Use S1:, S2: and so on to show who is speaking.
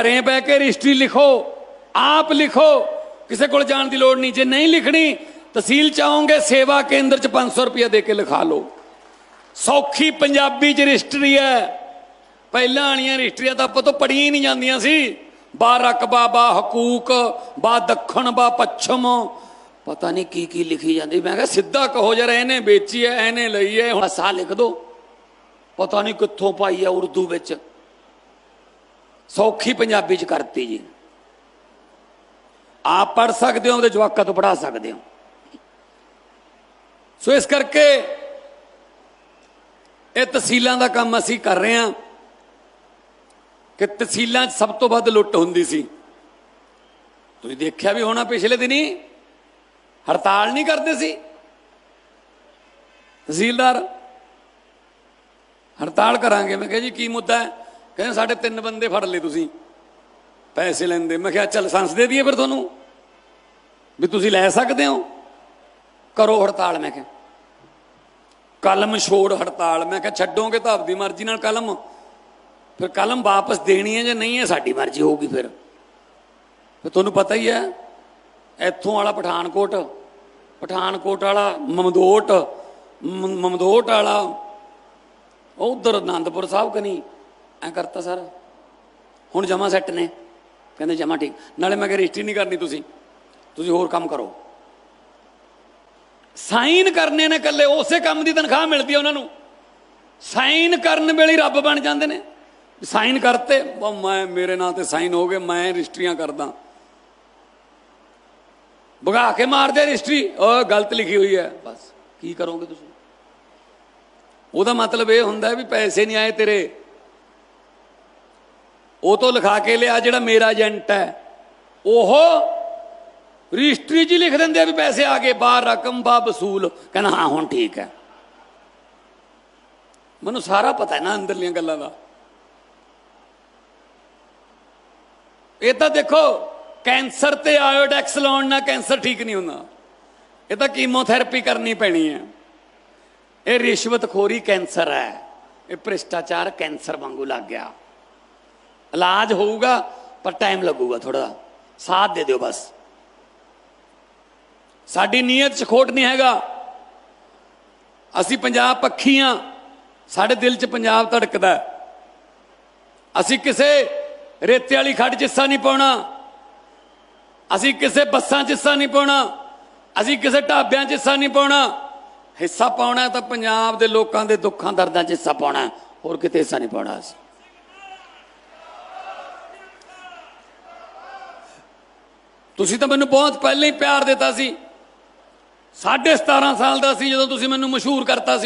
S1: ਘਰੇ ਬਹਿ ਕੇ ਰਜਿਸਟਰੀ ਲਿਖੋ, ਆਪ ਲਿਖੋ, ਕਿਸੇ ਕੋਲ ਜਾਣ ਦੀ ਲੋੜ ਨਹੀਂ। ਜੇ ਨਹੀਂ ਲਿਖਣੀ, ਤਹਿਸੀਲ ਚਾਹੋਗੇ ਸੇਵਾ ਕੇਂਦਰ ਚ 500 ਰੁਪਏ ਦੇ ਕੇ ਲਿਖਾ ਲਓ। ਸੌਖੀ ਪੰਜਾਬੀ ਚ ਰਜਿਸਟਰੀ ਹੈ। ਪਹਿਲਾਂ ਵਾਲੀਆਂ ਰਜਿਸਟਰੀਆਂ ਤਾਂ ਆਪਾਂ ਤੋਂ ਪੜੀਆਂ ਹੀ ਨਹੀਂ ਜਾਂਦੀਆਂ ਸੀ। ਬਾ ਰਕਬਾ, ਬਾ ਹਕੂਕ, ਬਾ ਦੱਖਣ, ਬਾ ਪੱਛਮ। ਪਤਾ ਨਹੀਂ ਕੀ ਕੀ ਲਿਖੀ ਜਾਂਦੀ। ਮੈਂ ਕਿਹਾ ਸਿੱਧਾ ਕਹੋ ਜਰਾ ਇਹਨੇ ਵੇਚੀ ਐ ਇਹਨੇ ਲਈ ਐ ਹੁਣ ਸਾ ਲਿਖ ਦੋ। ਪਤਾ ਨਹੀਂ ਕਿੱਥੋਂ ਪਾਈ ਐ ਉਰਦੂ ਵਿੱਚ। ਸੌਖੀ ਪੰਜਾਬੀ ਚ ਕਰਤੀ ਜੀ। ਆਪ ਪੜ ਸਕਦੇ ਹੋ ਉਹਦੇ ਜਵਾਕਾਂ ਤੋਂ ਪੜਾ ਸਕਦੇ ਹੋ। ਸੋ ਇਸ ਕਰਕੇ ਇਹ ਤਹਿਸੀਲਾਂ ਦਾ ਕੰਮ ਅਸੀਂ ਕਰ ਰਹੇ ਹਾਂ ਕਿ ਤਹਿਸੀਲਾਂ 'ਚ ਸਭ ਤੋਂ ਵੱਧ ਲੁੱਟ ਹੁੰਦੀ ਸੀ। ਤੁਸੀਂ ਦੇਖਿਆ ਵੀ ਹੋਣਾ ਪਿਛਲੇ ਦਿਨੀ ਹੜਤਾਲ ਨਹੀਂ ਕਰਦੇ ਸੀ। ਤਹਿਸੀਲਦਾਰ, ਹੜਤਾਲ ਕਰਾਂਗੇ। ਮੈਂ ਕਿਹਾ ਜੀ, ਕੀ ਮੁੱਦਾ ਹੈ? ਕਹਿੰਦੇ ਸਾਡੇ ਤਿੰਨ ਬੰਦੇ ਫੜ ਲਏ ਤੁਸੀਂ। ਪੈਸੇ ਲੈਂਦੇ। ਮੈਂ ਕਿਹਾ, ਚੱਲ ਸੰਸ ਦੇ ਦਈਏ ਫਿਰ ਤੁਹਾਨੂੰ। ਵੀ ਤੁਸੀਂ ਲੈ ਸਕਦੇ ਹੋ? ਕਰੋ ਹੜਤਾਲ, ਮੈਂ ਕਿਹਾ। ਕਲਮ ਛੋੜ ਹੜਤਾਲ। ਮੈਂ ਕਿਹਾ, ਛੱਡੋਗੇ ਤਾਂ ਆਪਦੀ ਮਰਜ਼ੀ ਨਾਲ ਕਲਮ। ਫਿਰ ਕਲਮ ਵਾਪਸ ਦੇਣੀ ਹੈ ਜਾਂ ਨਹੀਂ ਹੈ, ਸਾਡੀ ਮਰਜ਼ੀ ਹੋਊਗੀ ਫਿਰ। ਫਿਰ ਤੁਹਾਨੂੰ ਪਤਾ ਹੀ ਹੈ, ਇੱਥੋਂ ਵਾਲਾ ਪਠਾਨਕੋਟ ਪਠਾਨਕੋਟ ਵਾਲਾ ਮਮਦੋਟ ਮਮਦੋਟ ਵਾਲਾ ਉਧਰ ਆਨੰਦਪੁਰ ਸਾਹਿਬ ਕਨੀ ਐ ਕਰਤਾ ਸਰ। ਹੁਣ ਜਮਾ ਸੈੱਟ ਨੇ। ਕਹਿੰਦੇ ਜਮਾ ਠੀਕ। ਨਾਲੇ ਮੈਂ ਕਿਹਾ ਰਜਿਸਟਰੀ ਨਹੀਂ ਕਰਨੀ ਤੁਸੀਂ। ਤੁਸੀਂ ਹੋਰ ਕੰਮ ਕਰੋ। ਸਾਈਨ ਕਰਨੇ ਨੇ ਕੱਲੇ ਉਸੇ ਕੰਮ ਦੀ ਤਨਖਾਹ ਮਿਲਦੀ ਹੈ ਉਹਨਾਂ ਨੂੰ। ਸਾਈਨ ਕਰਨ ਵੇਲੇ ਰੱਬ ਬਣ ਜਾਂਦੇ ਨੇ। ਸਾਈਨ ਕਰਤੇ, ਉਹ ਮੈਂ, ਮੇਰੇ ਨਾਂ ਤੇ ਸਾਈਨ ਹੋ ਗਏ, ਮੈਂ ਰਜਿਸਟਰੀਆਂ ਕਰਦਾ। ਭਗਾ ਕੇ ਮਾਰਦੇ ਰਜਿਸਟਰੀ। ਉਹ ਗਲਤ ਲਿਖੀ ਹੋਈ ਹੈ। ਬਸ, ਕੀ ਕਰੋਗੇ ਤੁਸੀਂ? ਉਹਦਾ ਮਤਲਬ ਇਹ ਹੁੰਦਾ ਵੀ ਪੈਸੇ ਨਹੀਂ ਆਏ ਤੇਰੇ। ਉਹ ਤੋਂ ਲਿਖਾ ਕੇ ਲਿਆ ਜਿਹੜਾ ਮੇਰਾ ਏਜੰਟ ਹੈ। ਉਹ ਰਜਿਸਟਰੀ 'ਚ ਹੀ ਲਿਖ ਦਿੰਦੇ ਆ ਵੀ ਪੈਸੇ ਆ ਗਏ, ਬਾਹਰ ਰਕਮ ਬਾ ਵਸੂਲ। ਕਹਿੰਦਾ, ਹਾਂ, ਹੁਣ ਠੀਕ ਹੈ। ਮੈਨੂੰ ਸਾਰਾ ਪਤਾ ਹੈ ਨਾ ਅੰਦਰਲੀਆਂ ਗੱਲਾਂ ਦਾ। ਇਹ ਤਾਂ ਦੇਖੋ, ਕੈਂਸਰ ਤੇ ਆਇਓਡੈਕਸ ਲਾਉਣ ਨਾਲ ਕੈਂਸਰ ਠੀਕ ਨਹੀਂ ਹੁੰਦਾ। ਇਹ ਤਾਂ ਕੀਮੋਥੈਰੇਪੀ ਕਰਨੀ ਪੈਣੀ ਹੈ। ਇਹ ਰਿਸ਼ਵਤਖੋਰੀ ਕੈਂਸਰ ਹੈ। ਇਹ ਭ੍ਰਿਸ਼ਟਾਚਾਰ ਕੈਂਸਰ ਵਾਂਗੂ ਲੱਗ ਗਿਆ। ਇਲਾਜ ਹੋਊਗਾ, ਪਰ ਟਾਈਮ ਲੱਗੂਗਾ ਥੋੜਾ ਸਾਥ ਦੇ ਦਿਓ ਬਸ। ਸਾਡੀ ਨੀਅਤ 'ਚ ਖੋਟ ਨਹੀਂ ਹੈਗਾ। ਅਸੀਂ ਪੰਜਾਬ ਪੱਖੀ ਹਾਂ ਸਾਡੇ ਦਿਲ 'ਚ ਪੰਜਾਬ ਧੜਕਦਾ ਅਸੀਂ ਕਿਸੇ ਰੇਤੇ ਵਾਲੀ ਖੱਡ 'ਚ ਹਿੱਸਾ ਨਹੀਂ ਪਾਉਣਾ। ਅਸੀਂ ਕਿਸੇ ਬੱਸਾਂ 'ਚ ਹਿੱਸਾ ਨਹੀਂ ਪਾਉਣਾ। ਅਸੀਂ ਕਿਸੇ ਢਾਬਿਆਂ 'ਚ ਹਿੱਸਾ ਨਹੀਂ ਪਾਉਣਾ। ਹਿੱਸਾ ਪਾਉਣਾ ਤਾਂ ਪੰਜਾਬ ਦੇ ਲੋਕਾਂ ਦੇ ਦੁੱਖਾਂ ਦਰਦਾਂ 'ਚ ਹਿੱਸਾ ਪਾਉਣਾ ਹੋਰ ਕਿਤੇ ਹਿੱਸਾ ਨਹੀਂ ਪਾਉਣਾ ਅਸੀਂ। ਤੁਸੀਂ ਤਾਂ ਮੈਨੂੰ ਬਹੁਤ ਪਹਿਲਾਂ ਹੀ ਪਿਆਰ ਦਿੱਤਾ ਸੀ। ਸਾਢੇ 17 ਸਾਲ ਦਾ ਸੀ ਜਦੋਂ ਤੁਸੀਂ ਮੈਨੂੰ ਮਸ਼ਹੂਰ ਕਰਤਾ ਸੀ।